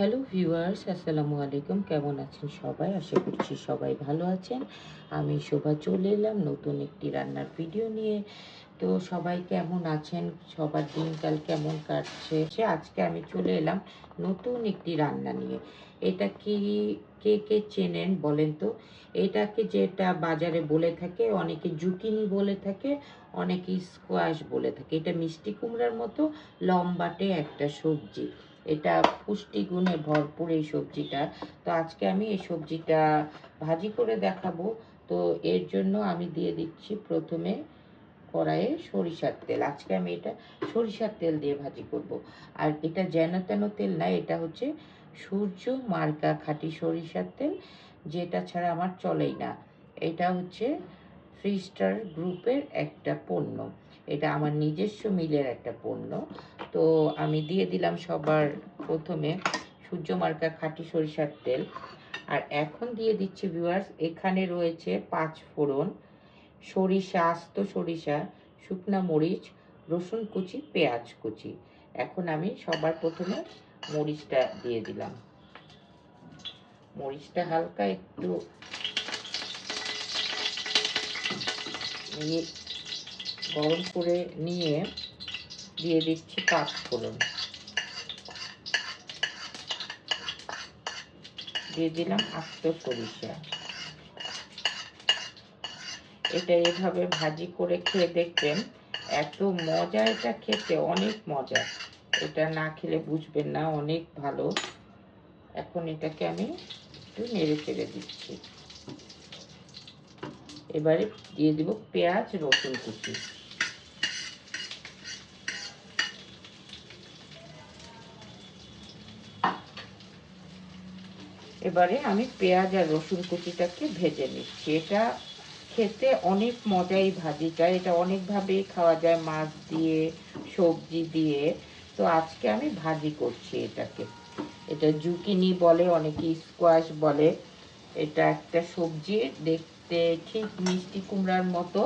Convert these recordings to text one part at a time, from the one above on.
Hello viewers, আসসালামু আলাইকুম। কেমন আছেন সবাই? আশা করছি সবাই ভালো আছেন। আমি শোভা চলে এলাম নতুন একটি রান্নার ভিডিও নিয়ে। তো সবাই কেমন আছেন? সবার দিনকাল কেমন কাটছে? সে আজকে আমি চলে এলাম নতুন একটি রান্না নিয়ে। এটা কি, কে কে চেনেন বলেন তো? এটাকে যেটা বাজারে বলে থাকে, অনেকে জুকিনি বলে থাকে, অনেকে স্কোয়াশ বলে থাকে। এটা মিষ্টি কুমড়ার মতো লম্বাটে একটা সবজি। এটা পুষ্টিগুণে ভরপুর এই সবজিটা। তো আজকে আমি এই সবজিটা ভাজি করে দেখাবো। তো এর জন্য আমি দিয়ে দিচ্ছি প্রথমে কড়াইয়ে সরিষার তেল। আজকে আমি এটা সরিষার তেল দিয়ে ভাজি করব। আর এটা যেন তেন তেল না, এটা হচ্ছে সূর্য মার্কা খাঁটি সরিষার তেল, যেটা ছাড়া আমার চলেই না। এটা হচ্ছে থ্রি স্টার গ্রুপের একটা পণ্য। এটা আমার নিজস্ব মিলের একটা পণ্য। তো আমি দিয়ে দিলাম সবার প্রথমে সূর্যমার্কা খাঁটি সরিষার তেল। আর এখন দিয়ে দিচ্ছি ভিউয়ার্স এখানে রয়েছে পাঁচ ফোড়ন, সরিষা, আস্ত সরিষা, শুকনা মরিচ, রসুন কুচি, পেঁয়াজ কুচি। এখন আমি সবার প্রথমে মরিচটা দিয়ে দিলাম। মরিচটা হালকা একটু নিয়ে গরম করে নিয়ে দিয়ে দিচ্ছি পাঁচ ফোড়ন। দিয়ে দিলাম আস্ত সরিষা। এটা এভাবে ভাজি করে খেয়ে দেখবেন এত মজা এটা খেতে, অনেক মজা। এটা না খেলে বুঝবেন না, অনেক ভালো। এখন এটাকে আমি একটু নেড়ে চেড়ে দিচ্ছি। এবারে দিয়ে দিব পেঁয়াজ, রসুন কুচি। এবারে আমি পেঁয়াজ আর রসুন কুচিটাকে ভেজে নিচ্ছি। এটা খেতে অনেক মজা এই ভাজিটা। এটা অনেকভাবেই খাওয়া যায় মাছ দিয়ে, সবজি দিয়ে। তো আজকে আমি ভাজি করছি এটাকে। এটা জুকিনি বলে, অনেকে স্কোয়াশ বলে। এটা একটা সবজি দেখতে ঠিক মিষ্টি কুমড়ার মতো।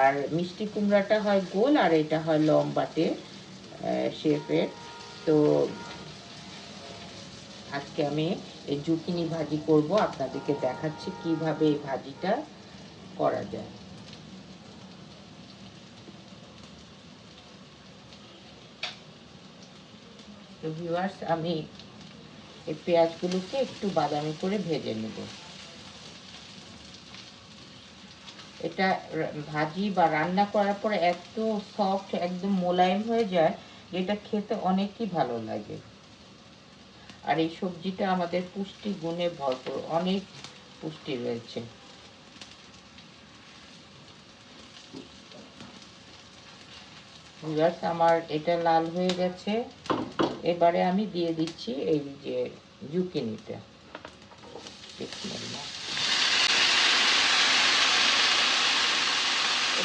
আর মিষ্টি কুমড়াটা হয় গোল আর এটা হয় লম্বাটে শেফের তো আজকে আমি এই জুকিনি ভাজি করব। আপনাদেরকে দেখাচ্ছি কীভাবে এই ভাজিটা করা যায়। তো ভিউয়ার্স আমি এই পেঁয়াজগুলোকে একটু বাদামি করে ভেজে নেব। এটা ভাজি বা রান্না করার পরে এত সফট একদম মোলায়েম হয়ে যায়, যেটা খেতে অনেকই ভালো লাগে। আর এই সবজিটা আমাদের পুষ্টি গুণে ভরপুর, অনেক পুষ্টি রয়েছে। আমার এটা লাল হয়ে গেছে। এবারে আমি দিয়ে দিচ্ছি এই যে জুকিনিটা।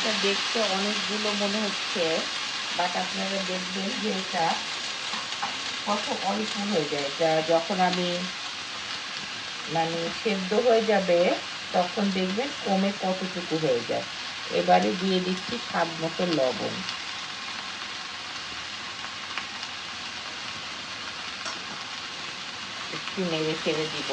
এটা দেখতে অনেকগুলো মনে হচ্ছে বাট আপনারা দেখবেন যে এটা কত অল্প হয়ে যায়। এটা যখন আমি মানে সেদ্ধ হয়ে যাবে, তখন দেখবেন কমে কতটুকু হয়ে যায়। এবারে দিয়ে দিচ্ছি স্বাদ মতো লবণ। একটু নেড়ে ছেড়ে দিব।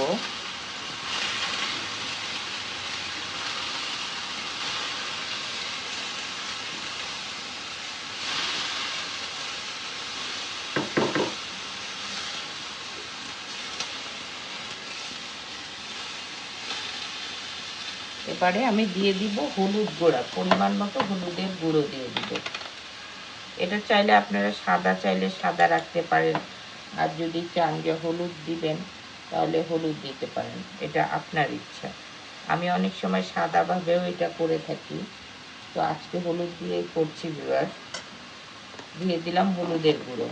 এবারে আমি দিয়ে দিব হলুদ গুঁড়া, পরিমাণ মতো হলুদের গুঁড়ো দিয়ে দিব। এটা চাইলে আপনারা সাদা চাইলে সাদা রাখতে পারেন, আর যদি চান যে হলুদ দিবেন, তাহলে হলুদ দিতে পারেন, এটা আপনার ইচ্ছা। আমি অনেক সময় সাদাভাবেও এটা করে থাকি, তো আজকে হলুদ দিয়েই করছি বিবার দিয়ে দিলাম হলুদের গুঁড়ো।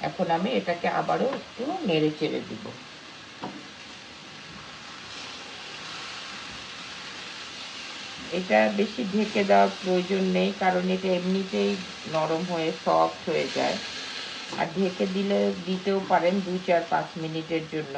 এখন আমি এটাকে আবারও একটু নেড়ে চেড়ে দিব। এটা বেশি ঢেকে দেওয়ার প্রয়োজন নেই, কারণ এটা এমনিতেই নরম হয়ে সফট হয়ে যায়। আর ঢেকে দিলে, দিতেও পারেন দুই চার পাঁচ মিনিটের জন্য।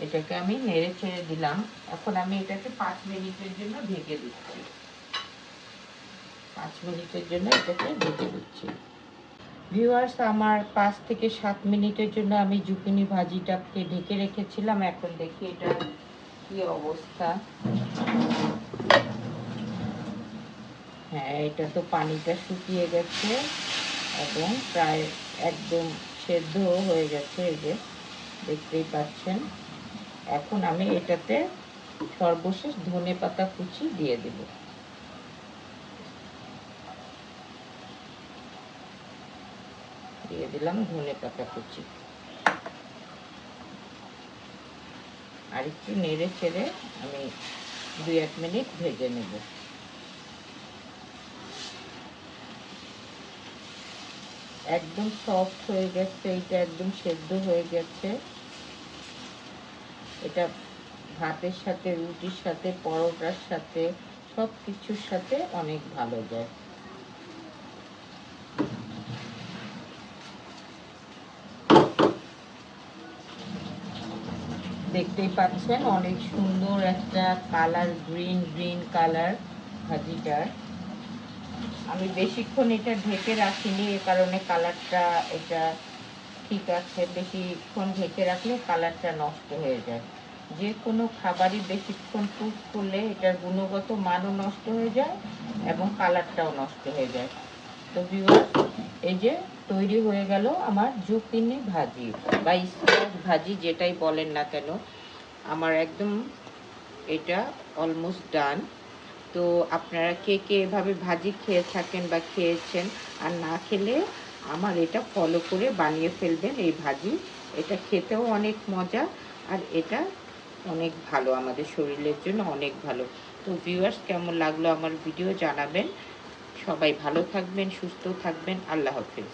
এটাকে আমি নেড়ে ছেড়ে দিলাম। এখন আমি এটাকে পাঁচ মিনিটের জন্য ঢেকে দিচ্ছি। পাঁচ মিনিটের জন্য এটাকে ঢেকে দিচ্ছি। ভিউয়ার্স, আমার পাঁচ থেকে সাত মিনিটের জন্য আমি জুকিনি ভাজিটাকে ঢেকে রেখেছিলাম। এখন দেখি এটা কি অবস্থা। হ্যাঁ এটা তো পানিটা শুকিয়ে গেছে এবং প্রায় একদম সেদ্ধ হয়ে গেছে এই যে। দেখতেই পাচ্ছেন। এখন আমি এটাতে সর্বশেষ ধনে পাতা কুচি দিয়ে দেব। দিয়ে দিলাম ধনে পাতা কুচি। আর একটু নেড়ে ছেড়ে আমি দুই এক মিনিট ভেজে নেব। একদম সফট হয়ে গেছে এটা একদম সেদ্ধ হয়ে গেছে। এটা ভাতের সাথে, রুটির সাথে, পরোটার সাথে সব কিছুর সাথে অনেক ভালো যায়। দেখতেই পাচ্ছেন অনেক সুন্দর একটা কালার, গ্রিন গ্রিন কালার ভাজিটার আমি বেশিক্ষণ এটা ঢেকে রাখিনি, এ কারণে কালারটা এটা ঠিক আছে, বেশিক্ষণ ঢেকে রাখলে কালারটা নষ্ট হয়ে যায়। যে কোনো খাবারই বেশিক্ষণ কুক করলে এটার গুণগত মানও নষ্ট হয়ে যায় এবং কালারটাও নষ্ট হয়ে যায়। তো ভিউয়ার এই যে তৈরি হয়ে গেল আমার জুকিনি ভাজি বা স্কোয়াশ ভাজি যেটাই বলেন না কেন, আমার একদম এটা অলমোস্ট ডান তো আপনারা কে কে এভাবে ভাজি খেয়ে থাকেন বা খেয়েছেন আর না খেলে আমার এটা ফলো করে বানিয়ে ফেলবেন এই ভাজি। এটা খেতেও অনেক মজা আর এটা অনেক ভালো, আমাদের শরীরের জন্য অনেক ভালো। তো ভিউয়ার্স কেমন লাগল আমার ভিডিও জানাবেন। সবাই ভালো থাকবেন, সুস্থ থাকবেন। আল্লাহ হাফিজ।